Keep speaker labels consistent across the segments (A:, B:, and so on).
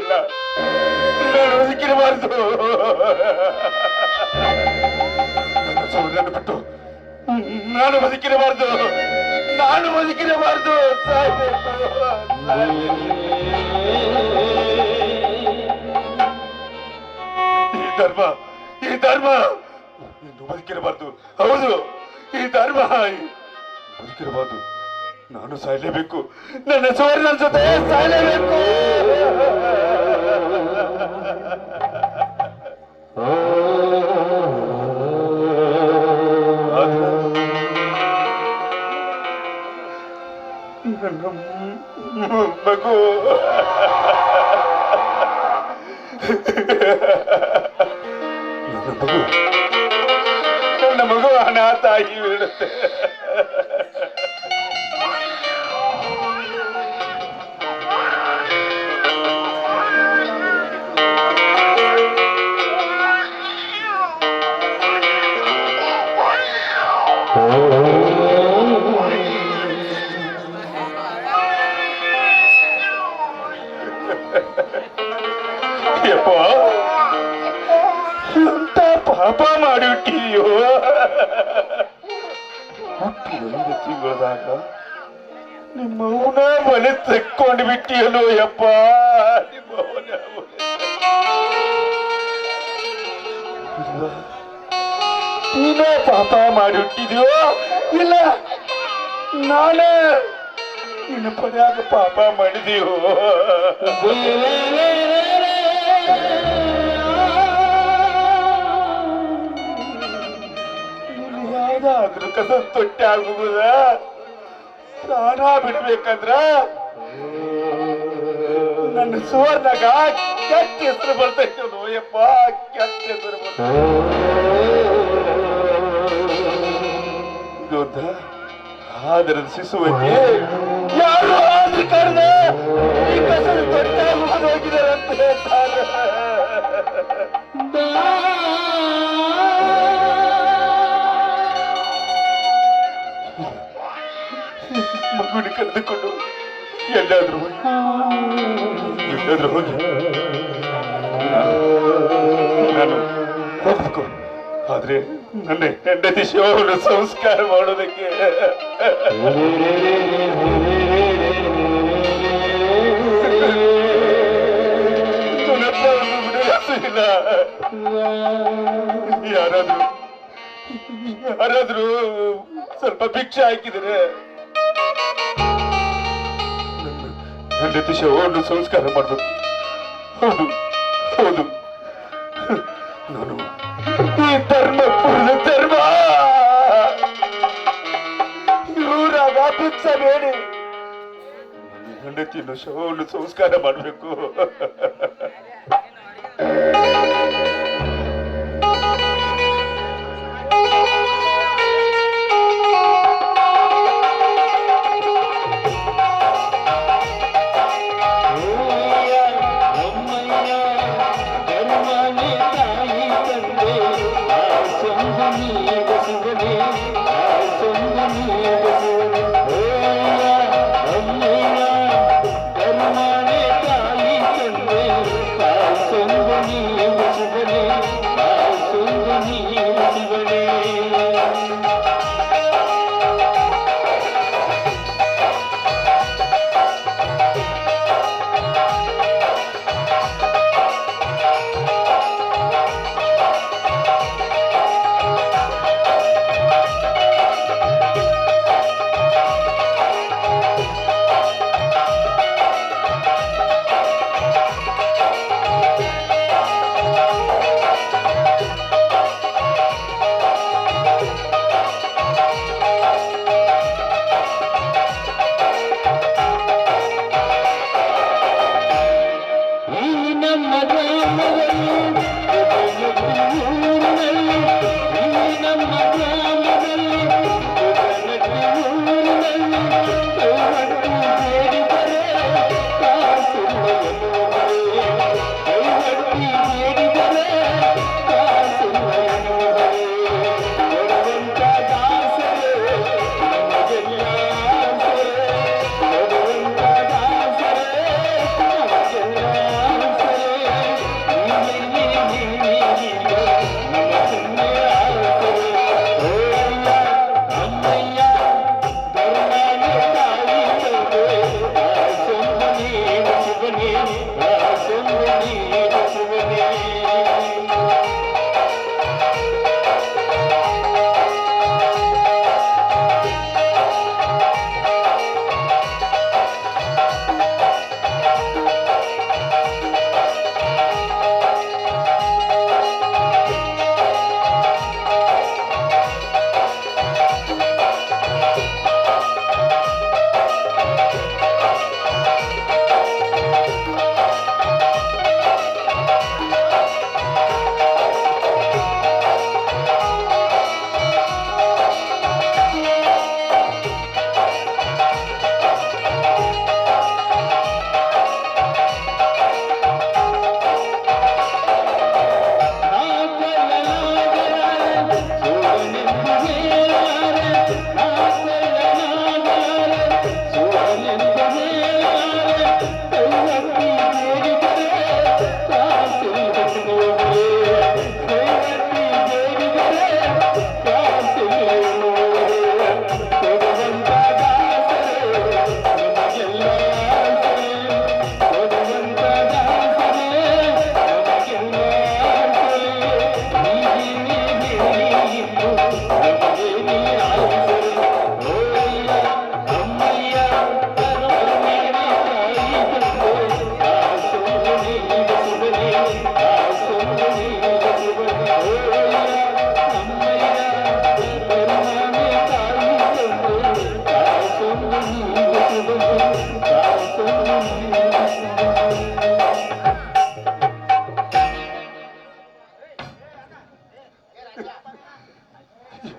A: ಇಲ್ಲ. ನಾನು ಬದುಕಿರಬಾರ್ದು ನನ್ನ ಸೋದರನ್ನು ಬಿಟ್ಟು ನಾನು ಬದುಕಿರಬಾರದು. ನಾನು ಬದುಕಿರಬಾರದು. ಈ ಧರ್ಮ ಈ ಧರ್ಮ. ನೀನು ಬದುಕಿರಬಾರ್ದು. ಹೌದು, ಈ ಧರ್ಮ. ಬದುಕಿರಬಾರ್ದು. ನಾನು ಸಾಯಲೇಬೇಕು. ನನ್ನ ಸುವರ್ಣ ಜೊತೆ ಸಾಯ್ಲೇಬೇಕು. ನನ್ನ ಮಗು ನನ್ನ ಮಗು ಅನಾಥಾಗಿ ಬೀಳುತ್ತೆ ಯಪ್ಪ ತಿಂಗಳದಾಗ ನಿಮ್ಮವನ ಮನೆ ತೆಕ್ಕೊಂಡು ಬಿಟ್ಟಿಯಲ್ಲೋ ಯಪ್ಪ ನಿಮ್ಮವನ ನೀನೇ ಪಾಪ ಮಾಡಿಟ್ಟಿದೀಯೋ? ಇಲ್ಲ, ನಾನೇ ನಿನ್ನ ಪರ್ಯಾಗ ಪಾಪ ಮಾಡಿದೀವೋ ನೀನು ಯಾವ್ದಾದ್ರೂ ಕಸ ತೊಟ್ಟೆ ಪ್ರಾಣ ಬಿಡ್ಬೇಕಂದ್ರ? ನನ್ನ ಸುವರ್ಣಗ ಕೆಟ್ಟ ಹೆಸರು ಬರ್ತೈತೆ ನೋಯಪ್ಪ ಕೆಟ್ಟ ಹೆಸರು ಯೋಧ, ಆದರದ ಶಿಶುವಿಗೆ ಯಾರು ಆದ್ರೂ ಕರೆದ ಈ ಕಸರು ದೊಡ್ಡ ಮುಗಿದು ಅಂತ ಹೇಳ್ತಾರೆ. ಮಗುವಿನ ಕರೆದುಕೊಂಡು ಎಲ್ಲಾದ್ರೂ ಹೋಗಿ. ಎಲ್ಲಾದ್ರೂ ಹೋಗಿ. ನಾನು- ಹೋಗ್ಬೇಕು ಆದ್ರೆ ನನ್ನ ಹೆಂಡತಿ ಶಿವನು ಸಂಸ್ಕಾರ ಮಾಡೋದಕ್ಕೆ. ಯಾರಾದ್ರೂ ಯಾರಾದ್ರೂ ಸ್ವಲ್ಪ ಭಿಕ್ಷೆ ಹಾಕಿದರೆ ಹೆಂಡತಿ ಶವವನ್ನು ಸಂಸ್ಕಾರ ಮಾಡಬೇಕು ಹೌದು ಹೌದು ನಾನು ಈ ಧರ್ಮ ಪೂರ್ಣ ಧರ್ಮ ಇವರಾಗ ಭಿಕ್ಷೆ ಬೇಡಿ ನನ್ನ ಹೆಂಡತಿಯನ್ನು ಶವವನ್ನು ಸಂಸ್ಕಾರ ಮಾಡಬೇಕು Oh.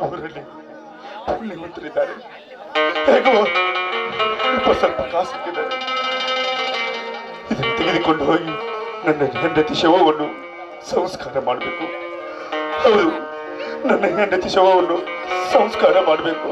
A: ಅವರಲ್ಲಿ ಪುಣ್ಯವಂತರಿದ್ದಾರೆ ಹೇಗೋ ಸ್ವಲ್ಪ ಸ್ವಲ್ಪ ಕಾಸು ಸಿಕ್ಕಿದ್ದಾರೆ ಇದನ್ನು ತೆಗೆದುಕೊಂಡು ಹೋಗಿ ನನ್ನ ಹೆಂಡತಿ ಶವವನ್ನು ಸಂಸ್ಕಾರ ಮಾಡಬೇಕು. ಹೌದು, ನನ್ನ ಹೆಂಡತಿ ಶವವನ್ನು ಸಂಸ್ಕಾರ ಮಾಡಬೇಕು.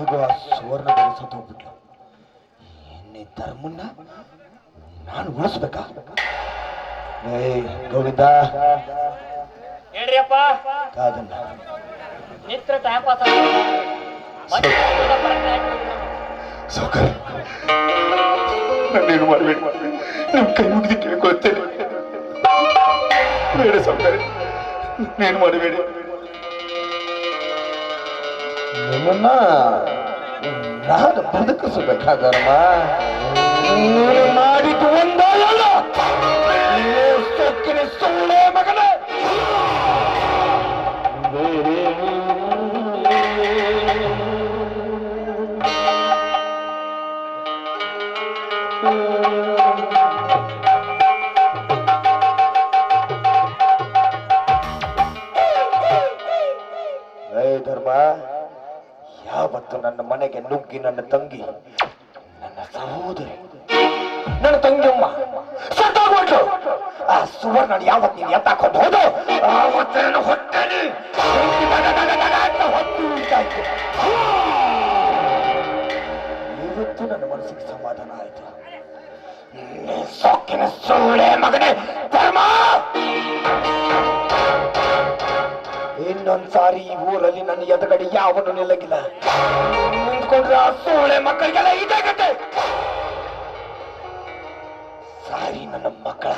B: ಹೇಗೋ ಆ ಸುವರ್ಣದಲ್ಲಿ ಸತ್ತು ಹೋಗ್ಬಿಟ್ಲು. ಎನ್ನಿ ಧರ್ಮನ್ನ ನಾನು ಉಳಿಸ್ಬೇಕಾ? ಏಯ್ ಗೋವಿಂದ.
C: ಹೇಳ್ರಿಯಪ್ಪ
B: ಕಾದನ್ನ
C: ನಿತ್ರ ಟೈಮ್ ಪಾಸ್
A: ಸೌಕರ್ಯ. ನಿಮ್ಮ ಕೈ ಮುಗಿದು ಕೇಳ್ಕೊಳ್ತೇನೆ. ಬೇಡ ಸೌಕರ್ಯ. ನನ್ನೇನು ಮಾಡಬೇಡಿ.
B: ನಿಮ್ಮನ್ನ ನಾನು ಬದುಕಿಸಬೇಕಾದರಮ್ಮ? ನೀನು ಮಾಡಿದ್ದು ಒಂದಲ್ಲ ಸೊಕ್ಕಿನ ಸುಳ್ಳೆ ಮಗನೇ. ಧರ್ಮ ಯಾವತ್ತು ನನ್ನ ಮನೆಗೆ ನುಗ್ಗಿ ನನ್ನ ತಂಗಿ, ನನ್ನ ಸಹೋದರಿ, ನನ್ನ ತಂಗಿಯಮ್ಮ ಸತ್ತಾಗ್ಬಿಟ್ರು? ಆ ಸುವರ್ಣ ಯಾವತ್ತು ನೀನು ಎತ್ತಾಕೊಂಡು ಹೋದು? ಆವತ್ತು ನನ್ನ ಹೊತ್ತು ಉರಿತಾ ಇತ್ತು. ಇವತ್ತು ನನ್ನ ಮನಸ್ಸಿಗೆ ಸಮಾಧಾನ ಆಯ್ತು. ಸೊಕ್ಕಿನ ಸುಳ್ಳೆ ಮಗನೇ, ಧರ್ಮ! ಇನ್ನೊಂದ್ಸಾರಿ ಈ ಊರಲ್ಲಿ ನನ್ನ ಎದುರುಗಡೆ ಯಾವನು ನಿಲ್ಲಗಿಲ್ಲ. ನಿಂತ್ಕೊಂಡ್ರೆ ಆ ಸೋಳೆ ಮಕ್ಕಳಿಗೆಲ್ಲ ಇದಾಗತ್ತೆ ಗತೆ ಸಾರಿ ನನ್ನ ಮಕ್ಕಳ.